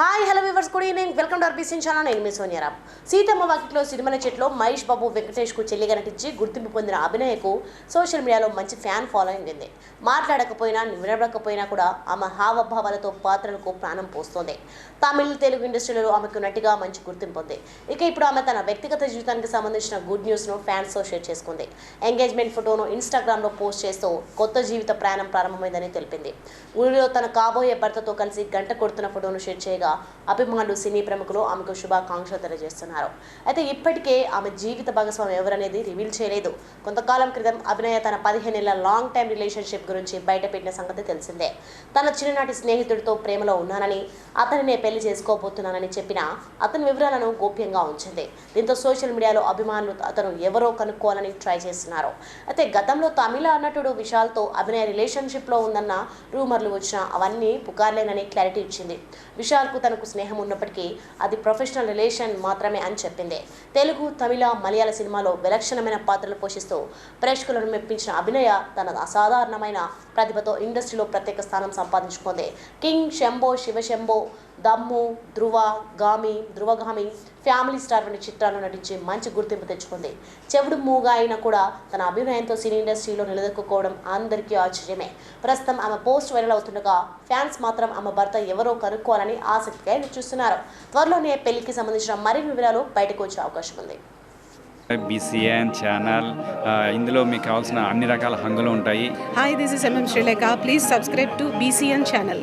Hi hello viewers good evening. Welcome to అర్బీసీన్ channel. నేను మీ సోనియారామ్ సీతమ్మ వాకిట్లో సిరిమల చెట్లో మహేష్ బాబు వెంకటేష్కు చెల్లిగా నటించి గుర్తింపు పొందిన అభినయకు సోషల్ మీడియాలో మంచి ఫ్యాన్ ఫాలోయింగ్ ఉంది. మాట్లాడకపోయినా వినబడకపోయినా కూడా ఆమె హావభావాలతో పాత్రలకు ప్రాణం పోస్తోంది. తమిళ తెలుగు ఇండస్ట్రీలో ఆమెకు నటిగా మంచి గుర్తింపు ఉంది ఇక ఇప్పుడు ఆమె తన వ్యక్తిగత జీవితానికి సంబంధించిన గుడ్ న్యూస్ను ఫ్యాన్స్తో ఫ్యాన్స్ షేర్ చేసుకుంది. ఎంగేజ్మెంట్ ఫోటోను ఇన్స్టాగ్రామ్లో పోస్ట్ చేస్తూ కొత్త జీవిత ప్రయాణం ప్రారంభమైందని తెలిపింది. ఊరిలో తన కాబోయే భర్తతో కలిసి గంట కొడుతున్న ఫోటోను షేర్ చేయగా అభిమానులు సినీ ప్రముఖులు ఆమెకు శుభాకాంక్షలు తెలియజేస్తున్నారు. అయితే ఇప్పటికే ఆమె జీవిత భాగస్వామి ఎవరనేది రివీల్ చేయలేదు. కొంతకాలం క్రితం అభినయ తన పదిహేనేళ్ళ లాంగ్ టైం రిలేషన్షిప్ గురించి బయటపెట్టిన సంగతి తెలిసిందే. తన చిన్ననాటి స్నేహితుడితో ప్రేమలో ఉన్నానని అతనినే పెళ్ళి చేసుకోబోతున్నానని చెప్పిన అతని వివరాలను గోప్యంగా ఉంచింది. దీంతో సోషల్ మీడియాలో అభిమానులు అతను ఎవరో కనుక్కోవాలని ట్రై చేస్తున్నారు. అయితే గతంలో తమిళ నటుడు విశాల్తో అభినయ రిలేషన్షిప్లో ఉందన్న రూమర్లు వచ్చినా అవన్నీ పుకార్లేనని క్లారిటీ ఇచ్చింది. విశాల్కు తనకు స్నేహం ఉన్నప్పటికీ అది ప్రొఫెషనల్ రిలేషన్ మాత్రమే అని చెప్పింది. తెలుగు తమిళ మలయాళ సినిమాలో విలక్షణమైన పాత్రలు పోషిస్తూ ప్రేక్షకులను మెప్పించిన అభినయ తన అసాధారణమైన ప్రతిభతో ఇండస్ట్రీలో ప్రత్యేక స్థానం సంపాదించుకుంది. కింగ్ శంభో శివశంభో దమ్ము ధృవ గామి ధృవగామి ఫ్యామిలీ స్టార్ వంటి చిత్రాల్లో నటించి మంచి గుర్తింపు తెచ్చుకుంది. చెవుడు మూగా అయినా కూడా తన అభినయంతో సినీ ఇండస్ట్రీలో నిలదొక్కుకోవడం అందరికీ ఆశ్చర్యమే. ప్రస్తుతం ఆమె పోస్ట్ వైరల్ అవుతుండగా ఫ్యాన్స్ మాత్రం ఆమె భర్త ఎవరో కనుక్కోవాలని ఆసక్తిగా ఎదురు చూస్తున్నారు. త్వరలోనే పెళ్ళికి సంబంధించిన మరిన్ని వివరాలు బయటకు వచ్చే అవకాశం ఉంది. బీసీఎన్ ఛానల్ ఇందులో మీకు కావాల్సిన అన్ని రకాల హంగులు ఉంటాయి. Hi, this is MM Sri Lanka. Please subscribe to BCN channel.